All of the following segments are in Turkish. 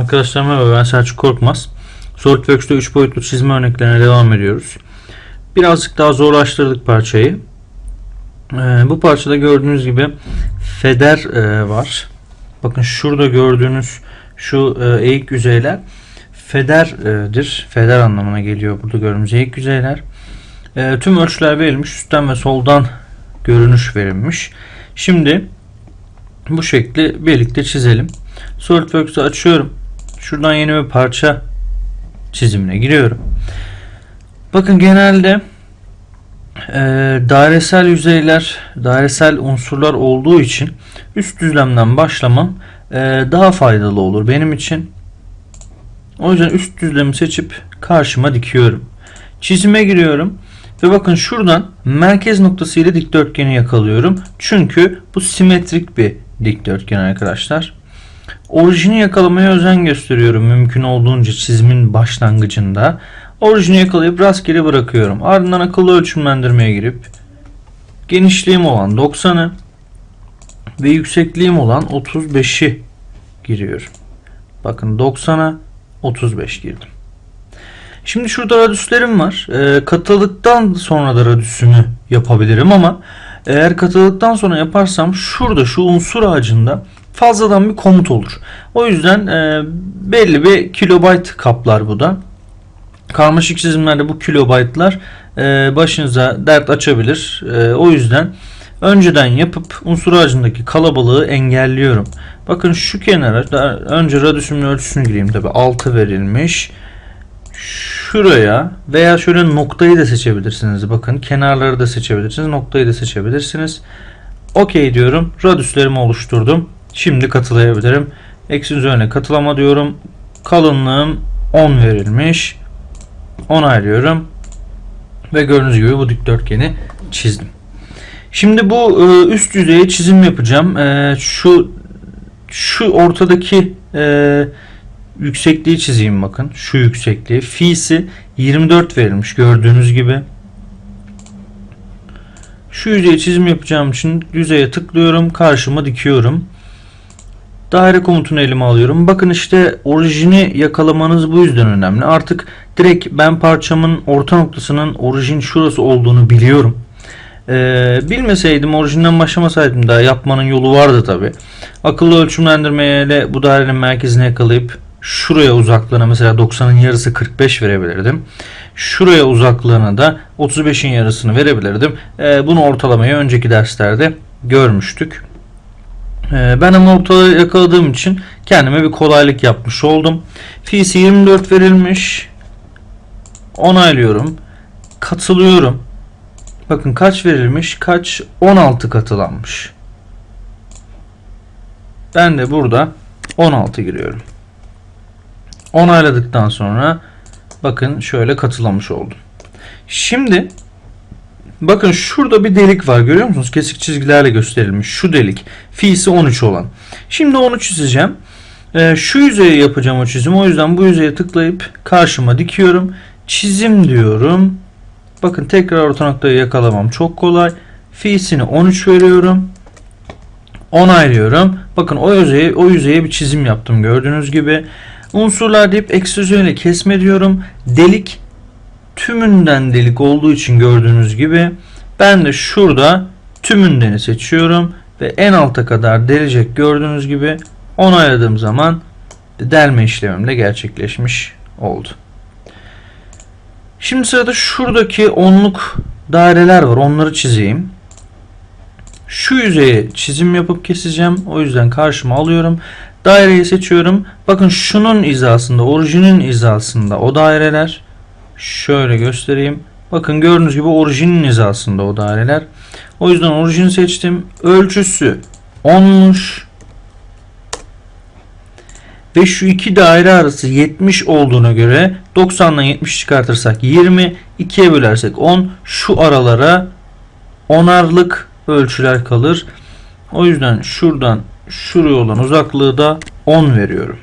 Arkadaşlar merhaba ben Selçuk Korkmaz. SolidWorks'te 3 boyutlu çizme örneklerine devam ediyoruz. Birazcık daha zorlaştırdık parçayı. Ee, bu parçada gördüğünüz gibi feder e, var. Bakın şurada gördüğünüz şu e, eğik yüzeyler federdir. Feder anlamına geliyor burada gördüğümüz eğik yüzeyler. E, tüm ölçüler verilmiş. Üstten ve soldan görünüş verilmiş. Şimdi bu şekli birlikte çizelim. SolidWorks'ı açıyorum. Şuradan yeni bir parça çizimine giriyorum. Bakın genelde e, dairesel yüzeyler, dairesel unsurlar olduğu için üst düzlemden başlamam e, daha faydalı olur benim için. O yüzden üst düzlemi seçip karşıma dikiyorum. Çizime giriyorum. Ve bakın şuradan merkez noktası ile dikdörtgeni yakalıyorum. Çünkü bu simetrik bir dikdörtgen arkadaşlar. Orijini yakalamaya özen gösteriyorum mümkün olduğunca çizimin başlangıcında. Orijini yakalayıp rastgele bırakıyorum. Ardından akıllı ölçümlendirmeye girip genişliğim olan 90'ı ve yüksekliğim olan 35'i giriyorum. Bakın 90'a 35 girdim. Şimdi şurada radüslerim var. E, katılıktan sonra da radüsümü yapabilirim ama eğer katılıktan sonra yaparsam şurada şu unsur ağacında fazladan bir komut olur. O yüzden e, belli bir kilobayt kaplar bu da. Karmaşık çizimlerde bu kilobaytlar e, başınıza dert açabilir. E, o yüzden önceden yapıp unsur ağacındaki kalabalığı engelliyorum. Bakın şu kenara önce radüsümün ölçüsünü gireyim tabi 6 verilmiş. Şuraya veya şöyle noktayı da seçebilirsiniz. Bakın kenarları da seçebilirsiniz. Noktayı da seçebilirsiniz. Okey diyorum. Radüslerimi oluşturdum. Şimdi katılayabilirim. Eksi üzerine katılama diyorum. Kalınlığım 10 verilmiş. Onaylıyorum. Ve gördüğünüz gibi bu dikdörtgeni çizdim. Şimdi bu e, üst yüzeye çizim yapacağım. E, şu şu ortadaki e, yüksekliği çizeyim bakın. Şu yüksekliği. Fi'si 24 verilmiş gördüğünüz gibi. Şu yüzeye çizim yapacağım için yüzeye tıklıyorum. Karşıma dikiyorum. Daire komutunu elime alıyorum. Bakın işte orijini yakalamanız bu yüzden önemli. Artık direkt ben parçamın orta noktasının orijin şurası olduğunu biliyorum. Ee, bilmeseydim orijinden başlamasaydım da yapmanın yolu vardı tabi. Akıllı ölçümlendirmeyle bu dairenin merkezine yakalayıp şuraya uzaklığına mesela 90'ın yarısı 45 verebilirdim. Şuraya uzaklığına da 35'in yarısını verebilirdim. Ee, bunu ortalamayı önceki derslerde görmüştük. Ee, ben ama ortalığı yakaladığım için kendime bir kolaylık yapmış oldum. Fi'si 24 verilmiş. Onaylıyorum. Katılıyorum. Bakın kaç verilmiş? Kaç? 16 katılanmış. Ben de burada 16 giriyorum. Onayladıktan sonra bakın şöyle katılamış oldum. Şimdi bakın şurada bir delik var görüyor musunuz? Kesik çizgilerle gösterilmiş şu delik. Fi'si 13 olan. Şimdi onu çizeceğim. Ee, şu yüzeyi yapacağım o çizim. O yüzden bu yüzeye tıklayıp karşıma dikiyorum. Çizim diyorum. Bakın tekrar orta noktayı yakalamam çok kolay. Fi'sini 13 veriyorum. Onaylıyorum. Bakın o yüzeye, o yüzeye bir çizim yaptım gördüğünüz gibi. Unsurlar deyip eksizyon kesme diyorum. Delik tümünden delik olduğu için gördüğünüz gibi ben de şurada tümündeni seçiyorum ve en alta kadar delecek gördüğünüz gibi onayladığım zaman delme işlemim de gerçekleşmiş oldu. Şimdi sırada şuradaki onluk daireler var. Onları çizeyim. Şu yüzeye çizim yapıp keseceğim. O yüzden karşıma alıyorum. Daireyi seçiyorum. Bakın şunun hizasında, orijinin hizasında o daireler. Şöyle göstereyim. Bakın gördüğünüz gibi orijinin hizasında o daireler. O yüzden orijini seçtim. Ölçüsü 10'muş. Ve şu iki daire arası 70 olduğuna göre 90'dan 70 çıkartırsak 20, 2'ye bölersek 10. Şu aralara onarlık ölçüler kalır. O yüzden şuradan şuraya olan uzaklığı da 10 veriyorum.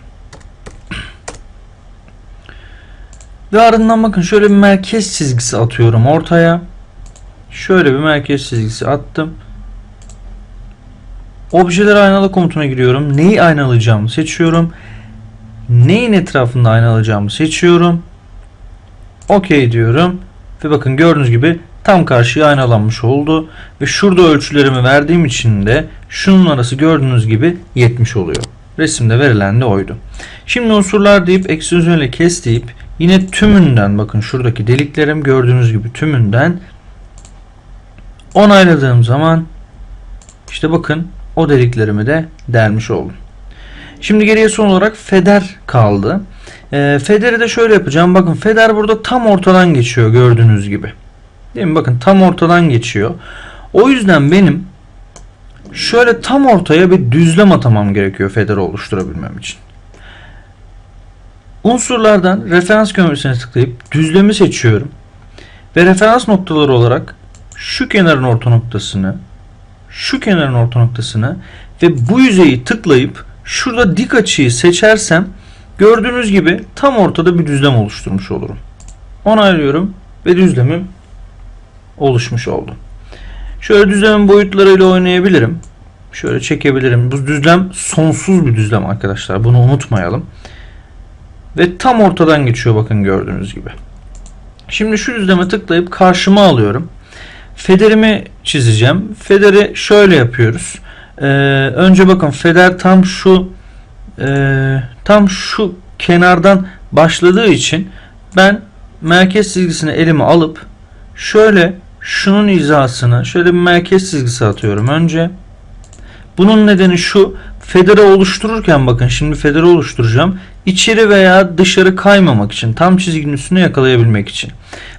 Ve ardından bakın şöyle bir merkez çizgisi atıyorum ortaya. Şöyle bir merkez çizgisi attım. Objeler aynalı komutuna giriyorum. Neyi aynalayacağımı seçiyorum. neyin etrafında ayna alacağımı seçiyorum. OK diyorum. Ve bakın gördüğünüz gibi tam karşıya aynalanmış oldu. Ve şurada ölçülerimi verdiğim için de şunun arası gördüğünüz gibi 70 oluyor. Resimde verilen de oydu. Şimdi unsurlar deyip ekstrüzyon ile kes deyip yine tümünden bakın şuradaki deliklerim gördüğünüz gibi tümünden onayladığım zaman işte bakın o deliklerimi de delmiş oldum. Şimdi geriye son olarak feder kaldı. E, federi de şöyle yapacağım. Bakın feder burada tam ortadan geçiyor gördüğünüz gibi. Değil mi? Bakın tam ortadan geçiyor. O yüzden benim şöyle tam ortaya bir düzlem atamam gerekiyor federi oluşturabilmem için. Unsurlardan referans kömürüsüne tıklayıp düzlemi seçiyorum. Ve referans noktaları olarak şu kenarın orta noktasını, şu kenarın orta noktasını ve bu yüzeyi tıklayıp şurada dik açıyı seçersem gördüğünüz gibi tam ortada bir düzlem oluşturmuş olurum. Onaylıyorum ve düzlemim oluşmuş oldu. Şöyle düzlemin boyutlarıyla oynayabilirim. Şöyle çekebilirim. Bu düzlem sonsuz bir düzlem arkadaşlar. Bunu unutmayalım. Ve tam ortadan geçiyor bakın gördüğünüz gibi. Şimdi şu düzleme tıklayıp karşıma alıyorum. Federimi çizeceğim. Federi şöyle yapıyoruz. Ee, önce bakın feder tam şu e, tam şu kenardan başladığı için ben merkez çizgisini elime alıp şöyle şunun hizasını şöyle bir merkez çizgisi atıyorum önce. Bunun nedeni şu federe oluştururken bakın şimdi federe oluşturacağım. İçeri veya dışarı kaymamak için tam çizginin üstüne yakalayabilmek için.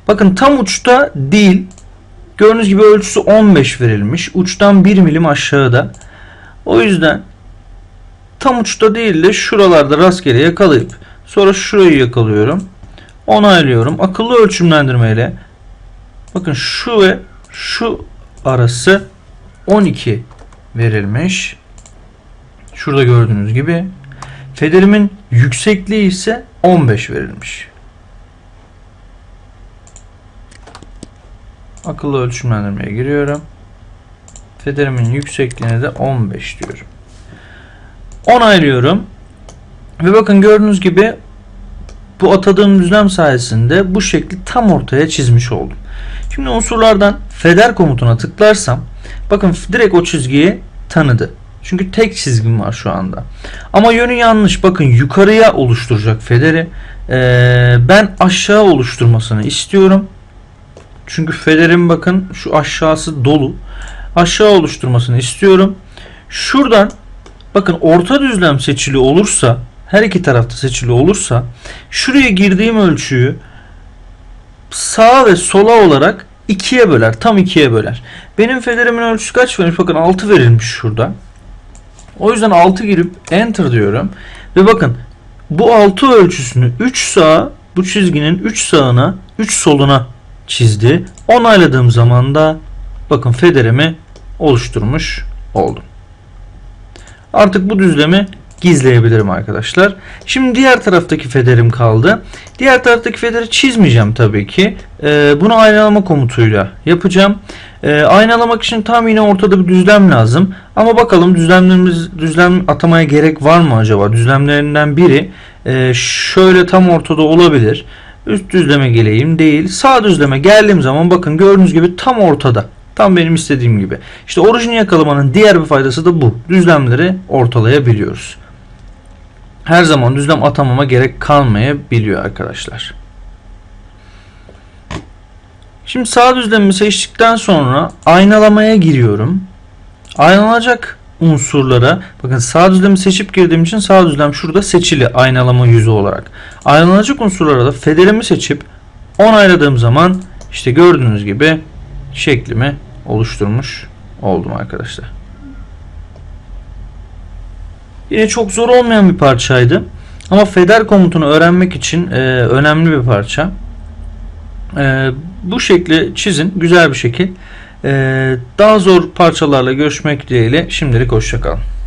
Bakın tam uçta değil. Gördüğünüz gibi ölçüsü 15 verilmiş. Uçtan 1 milim aşağıda. O yüzden tam uçta değil de şuralarda rastgele yakalayıp sonra şurayı yakalıyorum. Onaylıyorum. Akıllı ölçümlendirmeyle bakın şu ve şu arası 12 verilmiş. Şurada gördüğünüz gibi. Federimin yüksekliği ise 15 verilmiş. Akıllı ölçümlendirmeye giriyorum. Federimin yüksekliğine de 15 diyorum. Onaylıyorum. Ve bakın gördüğünüz gibi bu atadığım düzlem sayesinde bu şekli tam ortaya çizmiş oldum. Şimdi unsurlardan feder komutuna tıklarsam bakın direkt o çizgiyi tanıdı. Çünkü tek çizgim var şu anda. Ama yönü yanlış. Bakın yukarıya oluşturacak federi. Ee, ben aşağı oluşturmasını istiyorum. Çünkü federin bakın şu aşağısı dolu. Aşağı oluşturmasını istiyorum. Şuradan bakın orta düzlem seçili olursa her iki tarafta seçili olursa şuraya girdiğim ölçüyü sağa ve sola olarak ikiye böler. Tam ikiye böler. Benim federimin ölçüsü kaç verilmiş? Bakın 6 verilmiş şurada. O yüzden 6 girip enter diyorum. Ve bakın bu 6 ölçüsünü 3 sağa bu çizginin 3 sağına 3 soluna çizdi. Onayladığım zaman da bakın federimi oluşturmuş oldum. Artık bu düzlemi gizleyebilirim arkadaşlar. Şimdi diğer taraftaki federim kaldı. Diğer taraftaki federi çizmeyeceğim tabii ki. Ee, bunu aynalama komutuyla yapacağım. Ee, aynalamak için tam yine ortada bir düzlem lazım. Ama bakalım düzlemlerimiz düzlem atamaya gerek var mı acaba? Düzlemlerinden biri e, şöyle tam ortada olabilir. Üst düzleme geleyim değil. Sağ düzleme geldiğim zaman bakın gördüğünüz gibi tam ortada. Tam benim istediğim gibi. İşte orijini yakalamanın diğer bir faydası da bu. Düzlemleri ortalayabiliyoruz. Her zaman düzlem atamama gerek kalmayabiliyor arkadaşlar. Şimdi sağ düzlemimi seçtikten sonra aynalamaya giriyorum. Aynalanacak unsurlara bakın sağ düzlemi seçip girdiğim için sağ düzlem şurada seçili aynalama yüzü olarak. Aynalanacak unsurlara da federimi seçip onayladığım zaman işte gördüğünüz gibi şeklimi oluşturmuş oldum arkadaşlar. Yine çok zor olmayan bir parçaydı. Ama feder komutunu öğrenmek için e, önemli bir parça. E, bu şekli çizin. Güzel bir şekil. E, daha zor parçalarla görüşmek dileğiyle. Şimdilik hoşçakalın.